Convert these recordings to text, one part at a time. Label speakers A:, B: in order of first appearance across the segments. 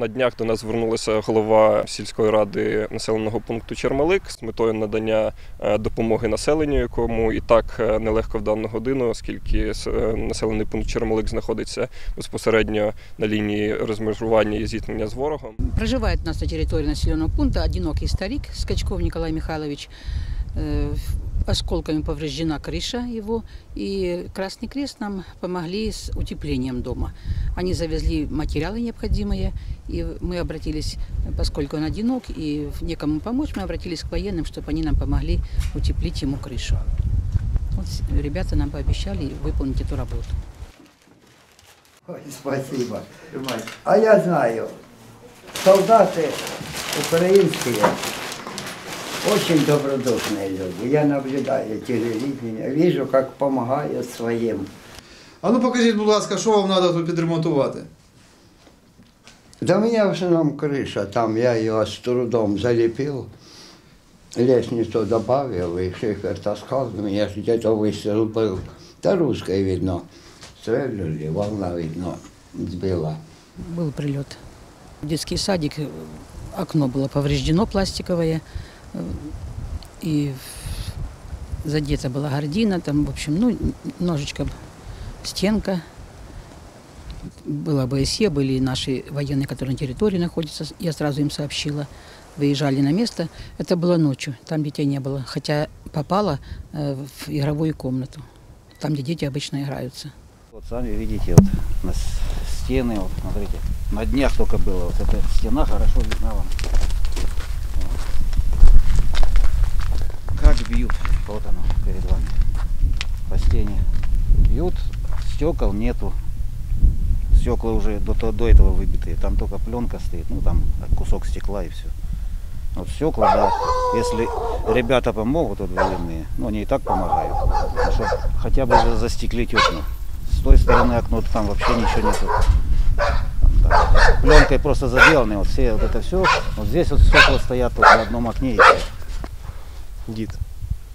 A: На днях до нас звернулася голова сільської ради населеного пункту Чермалик з метою надання е, допомоги населенню, якому і так е, нелегко в дану годину, оскільки е, населений пункт Чермалик знаходиться безпосередньо на лінії розмежування і зіткнення з ворогом.
B: Проживает у нас на территории населенного пункта одинокий старик Скачков Николай Михайлович. Э, Осколками повреждена крыша его, и Красный Крест нам помогли с утеплением дома. Они завезли материалы необходимые, и мы обратились, поскольку он одинок и некому помочь, мы обратились к военным, чтобы они нам помогли утеплить ему крышу. Вот ребята нам пообещали выполнить эту работу.
C: Ой, спасибо. А я знаю, солдаты украинские очень добродушные люди. Я наблюдаю телевидение, вижу, как помогают своим.
D: А ну покажіть, будь ласка, що вам треба тут підремонтувати?
C: Да у меня в основном крыша, там я ее с трудом залепил, лестницу добавил, и шифер таскал, у меня ж где-то выстрел был. Да русской видно, стрельнули, волна видно, сбила.
B: Был прилет. Детский садик, окно было повреждено пластиковое, и задета была гордина, там, в общем, ну, немножечко стенка. Было БСЕ, были наши военные, которые на территории находятся, я сразу им сообщила. Выезжали на место. Это было ночью, там детей не было. Хотя попала э, в игровую комнату, там, где дети обычно играются.
E: Вот сами видите, вот на стены, вот смотрите, на днях только было, вот эта стена хорошо видна вам. Вот. Как бьют, вот оно перед вами, по стене. Бьют, стекол нету, стекла уже до, до этого выбитые, там только пленка стоит, ну там кусок стекла и все. Вот стекла, да, если ребята помогут, вот военные, ну они и так помогают, чтобы хотя бы за- застеклить окна. С той стороны окно там вообще ничего нету. Пленкой просто заделаны, вот все вот это все. Вот здесь вот стекла стоят вот на одном окне
F: дід.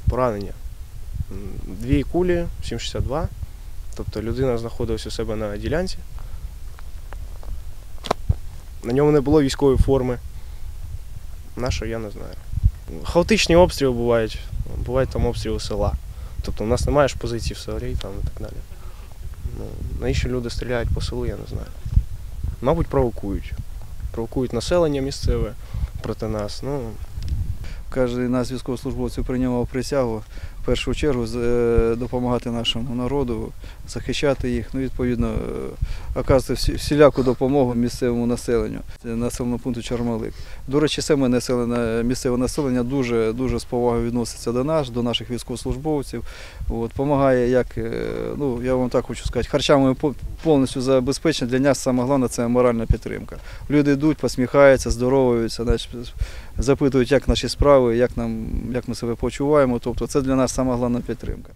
F: Поранення. Дві кулі, 7,62. Тобто людина знаходилась у себе на ділянці. На ньому не було військової форми. На що, я не знаю. Хаотичні обстріли бувають. Бувають там обстріли села. Тобто у нас немає ж позицій в селі там і так далі. Ну, навіщо люди стріляють по селу, я не знаю. Мабуть, провокують. Провокують населення місцеве проти нас. Ну,
D: Кожен нас військовослужбовців приймав присягу в першу чергу е, допомагати нашому народу, захищати їх, ну відповідно е, оказувати всіляку допомогу місцевому населенню, Це населеному пункту Чармалик. До речі, саме населення, місцеве населення дуже дуже з повагою відноситься до нас, до наших військовослужбовців. От, помагає, як е, ну я вам так хочу сказати, харчами повністю забезпечено. Для нас саме головне це моральна підтримка. Люди йдуть, посміхаються, здоровуються, запитують, як наші справи, як нам як ми себе почуваємо. Тобто це для нас сама головна підтримка.